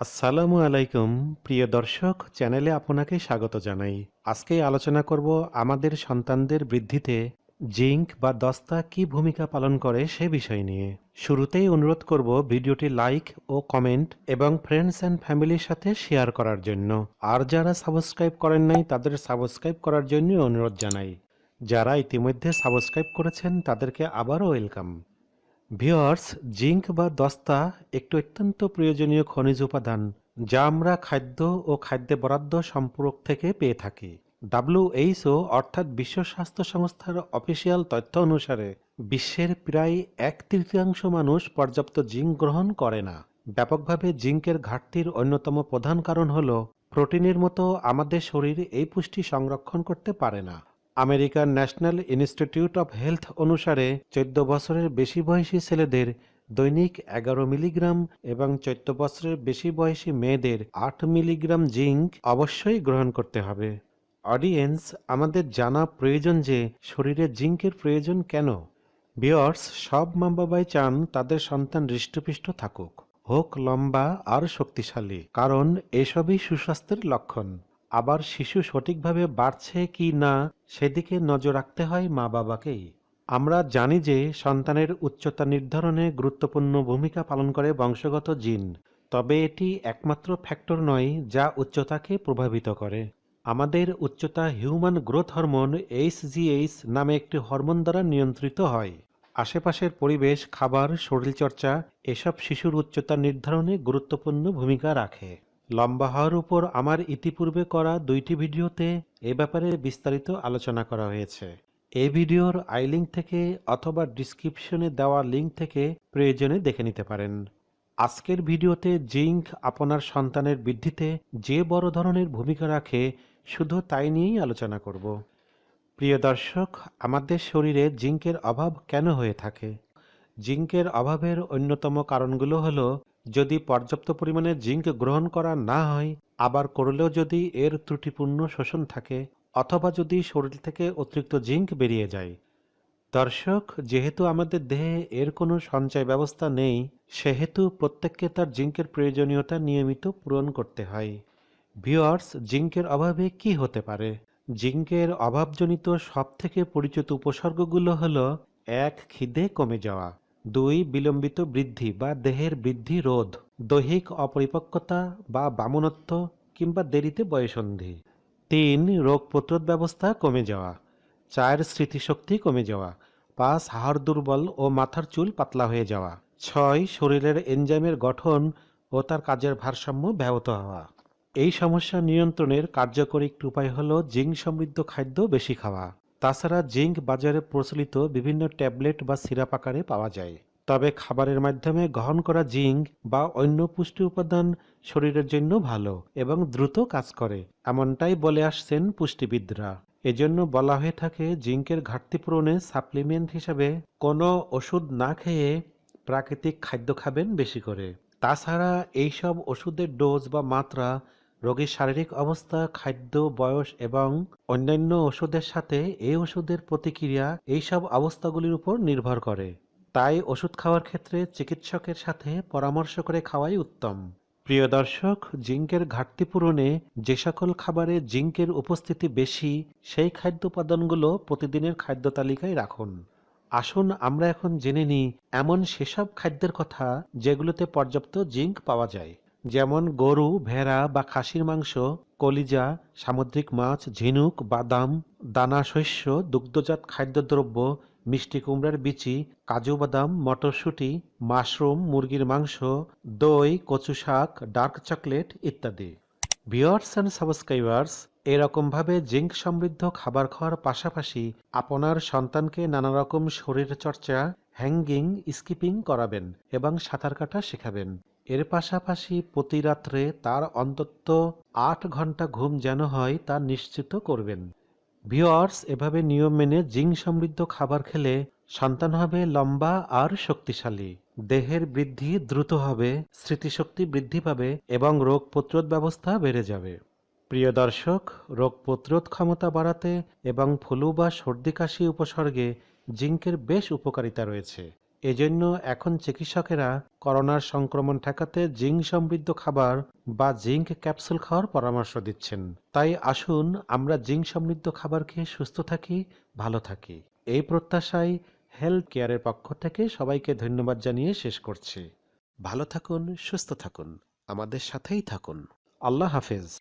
আসসালামু আলাইকুম, প্রিয় দর্শক, চ্যানেলে আপনাকে স্বাগত জানাই। আজকে আলোচনা করব আমাদের সন্তানদের বৃদ্ধিতে জিঙ্ক বা দস্তা কি ভূমিকা পালন করে সে বিষয় নিয়ে। শুরুতেই অনুরোধ করব ভিডিওটি লাইক ও কমেন্ট এবং ফ্রেন্ডস অ্যান্ড ফ্যামিলির সাথে শেয়ার করার জন্য। আর যারা সাবস্ক্রাইব করেন নাই, তাদের সাবস্ক্রাইব করার জন্য অনুরোধ জানাই। যারা ইতিমধ্যে সাবস্ক্রাইব করেছেন, তাদেরকে আবারও ওয়েলকাম। ভিওয়ার্স, জিঙ্ক বা দস্তা একটি অত্যন্ত প্রয়োজনীয় খনিজ উপাদান, যা আমরা খাদ্য ও খাদ্যে বরাদ্দ সম্পর্ক থেকে পেয়ে থাকি। ডাব্লিউএইচও অর্থাৎ বিশ্ব স্বাস্থ্য সংস্থার অফিসিয়াল তথ্য অনুসারে, বিশ্বের প্রায় এক তৃতীয়াংশ মানুষ পর্যাপ্ত জিঙ্ক গ্রহণ করে না। ব্যাপকভাবে জিঙ্কের ঘাটতির অন্যতম প্রধান কারণ হল, প্রোটিনের মতো আমাদের শরীর এই পুষ্টি সংরক্ষণ করতে পারে না। আমেরিকার ন্যাশনাল ইনস্টিটিউট অফ হেলথ অনুসারে চোদ্দ বছরের বেশি বয়সী ছেলেদের দৈনিক এগারো মিলিগ্রাম এবং চোদ্দ বছরের বেশি বয়সী মেয়েদের আট মিলিগ্রাম জিঙ্ক অবশ্যই গ্রহণ করতে হবে। অডিয়েন্স, আমাদের জানা প্রয়োজন যে শরীরে জিঙ্কের প্রয়োজন কেন? বিয়র্স সব মা বাবাই চান তাদের সন্তান হৃষ্টপুষ্ট থাকুক, হোক লম্বা আর শক্তিশালী, কারণ এসবই সুস্বাস্থ্যের লক্ষণ। আবার শিশু সঠিকভাবে বাড়ছে কি না, সেদিকে নজর রাখতে হয় মা বাবাকেই। আমরা জানি যে সন্তানের উচ্চতা নির্ধারণে গুরুত্বপূর্ণ ভূমিকা পালন করে বংশগত জিন, তবে এটি একমাত্র ফ্যাক্টর নয় যা উচ্চতাকে প্রভাবিত করে। আমাদের উচ্চতা হিউম্যান গ্রোথ হরমোন এইচজিএইচ নামে একটি হরমোন দ্বারা নিয়ন্ত্রিত হয়। আশেপাশের পরিবেশ, খাবার, শরীরচর্চা, এসব শিশুর উচ্চতা নির্ধারণে গুরুত্বপূর্ণ ভূমিকা রাখে। লম্বা হওয়ার উপর আমার ইতিপূর্বে করা দুইটি ভিডিওতে এ ব্যাপারে বিস্তারিত আলোচনা করা হয়েছে। এই ভিডিওর আই লিঙ্ক থেকে অথবা ডিসক্রিপশনে দেওয়া লিঙ্ক থেকে প্রয়োজনে দেখে নিতে পারেন। আজকের ভিডিওতে জিঙ্ক আপনার সন্তানের বৃদ্ধিতে যে বড় ধরনের ভূমিকা রাখে, শুধু তাই নিয়েই আলোচনা করব। প্রিয় দর্শক, আমাদের শরীরে জিঙ্কের অভাব কেন হয়ে থাকে? জিঙ্কের অভাবের অন্যতম কারণগুলো হলো যদি পর্যাপ্ত পরিমাণে জিঙ্ক গ্রহণ করা না হয়, আবার করলেও যদি এর ত্রুটিপূর্ণ শোষণ থাকে অথবা যদি শরীর থেকে অতিরিক্ত জিঙ্ক বেরিয়ে যায়। দর্শক, যেহেতু আমাদের দেহে এর কোনো সঞ্চয় ব্যবস্থা নেই, সেহেতু প্রত্যেককে তার জিঙ্কের প্রয়োজনীয়তা নিয়মিত পূরণ করতে হয়। ভিওয়ার্স জিঙ্কের অভাবে কি হতে পারে? জিঙ্কের অভাবজনিত সবথেকে পরিচিত উপসর্গগুলো হলো, এক, খিদে কমে যাওয়া। দুই বিলম্বিত বৃদ্ধি বা দেহের বৃদ্ধি রোধ, দৈহিক অপরিপক্কতা বা বামনত্ব কিংবা দেরিতে বয়সন্ধি। তিন, রোগ প্রতিরোধ ব্যবস্থা কমে যাওয়া। চার, স্মৃতিশক্তি কমে যাওয়া। পাঁচ, হাড় দুর্বল ও মাথার চুল পাতলা হয়ে যাওয়া। ছয়, শরীরের এনজাইমের গঠন ও তার কাজের ভারসাম্য ব্যাহত হওয়া। এই সমস্যা নিয়ন্ত্রণের কার্যকরী একটি উপায় হল জিঙ্ক সমৃদ্ধ খাদ্য বেশি খাওয়া। তাছাড়া জিঙ্ক বাজারে প্রচলিত বিভিন্ন ট্যাবলেট বা সিরাপ আকারে পাওয়া যায়। তবে খাবারের মাধ্যমে গ্রহণ করা জিঙ্ক বা অন্য পুষ্টি উপাদান শরীরের জন্য ভালো এবং দ্রুত কাজ করে, এমনটাই বলে আসছেন পুষ্টিবিদরা। এজন্য বলা হয়ে থাকে, জিঙ্কের ঘাটতি পূরণে সাপ্লিমেন্ট হিসাবে কোনো ওষুধ না খেয়ে প্রাকৃতিক খাদ্য খাবেন বেশি করে। তাছাড়া এইসব ওষুধের ডোজ বা মাত্রা রোগীর শারীরিক অবস্থা, খাদ্য, বয়স এবং অন্যান্য ওষুধের সাথে এই ওষুধের প্রতিক্রিয়া এইসব অবস্থাগুলির উপর নির্ভর করে। তাই ওষুধ খাওয়ার ক্ষেত্রে চিকিৎসকের সাথে পরামর্শ করে খাওয়াই উত্তম। প্রিয় দর্শক, জিঙ্কের ঘাটতি পূরণে যে সকল খাবারে জিঙ্কের উপস্থিতি বেশি, সেই খাদ্য উপাদানগুলো প্রতিদিনের খাদ্য তালিকায় রাখুন। আসুন আমরা এখন জেনে নিই, এমন সেসব খাদ্যের কথা যেগুলোতে পর্যাপ্ত জিঙ্ক পাওয়া যায়। যেমন গরু, ভেড়া বা খাসির মাংস, কলিজা, সামুদ্রিক মাছ, ঝিনুক, বাদাম, দানা শস্য, দুগ্ধজাত খাদ্যদ্রব্য, মিষ্টি কুমড়ার বিচি, কাজু বাদাম, মটরশুঁটি, মাশরুম, মুরগির মাংস, দই, কচু শাক, ডার্ক চকলেট ইত্যাদি। ভিওয়ার্স অ্যান্ড সাবস্ক্রাইবার্স, এরকমভাবে জিঙ্ক সমৃদ্ধ খাবার খাওয়ার পাশাপাশি আপনার সন্তানকে নানা রকম শরীর চর্চা হ্যাঙ্গিং, স্কিপিং করাবেন এবং সাঁতার কাটা শেখাবেন। এর পাশাপাশি প্রতি রাত্রে তার অন্তত আট ঘণ্টা ঘুম যেন হয় তা নিশ্চিত করবেন। ভিওয়ার্স এভাবে নিয়ম মেনে জিঙ্ক সমৃদ্ধ খাবার খেলে সন্তান হবে লম্বা আর শক্তিশালী। দেহের বৃদ্ধি দ্রুত হবে, স্মৃতিশক্তি বৃদ্ধি পাবে এবং রোগ প্রতিরোধ ব্যবস্থা বেড়ে যাবে। প্রিয় দর্শক, রোগ প্রতিরোধ ক্ষমতা বাড়াতে এবং ফ্লু বা সর্দি কাশি উপসর্গে জিঙ্কের বেশ উপকারিতা রয়েছে। এজন্য এখন চিকিৎসকেরা করোনার সংক্রমণ ঠেকাতে জিঙ্ক সমৃদ্ধ খাবার বা জিঙ্ক ক্যাপসুল খাওয়ার পরামর্শ দিচ্ছেন। তাই আসুন আমরা জিঙ্ক সমৃদ্ধ খাবার খেয়ে সুস্থ থাকি, ভালো থাকি। এই প্রত্যাশায় হেলথ কেয়ারের পক্ষ থেকে সবাইকে ধন্যবাদ জানিয়ে শেষ করছি। ভালো থাকুন, সুস্থ থাকুন। আমাদের সাথেই থাকুন। আল্লাহ হাফেজ।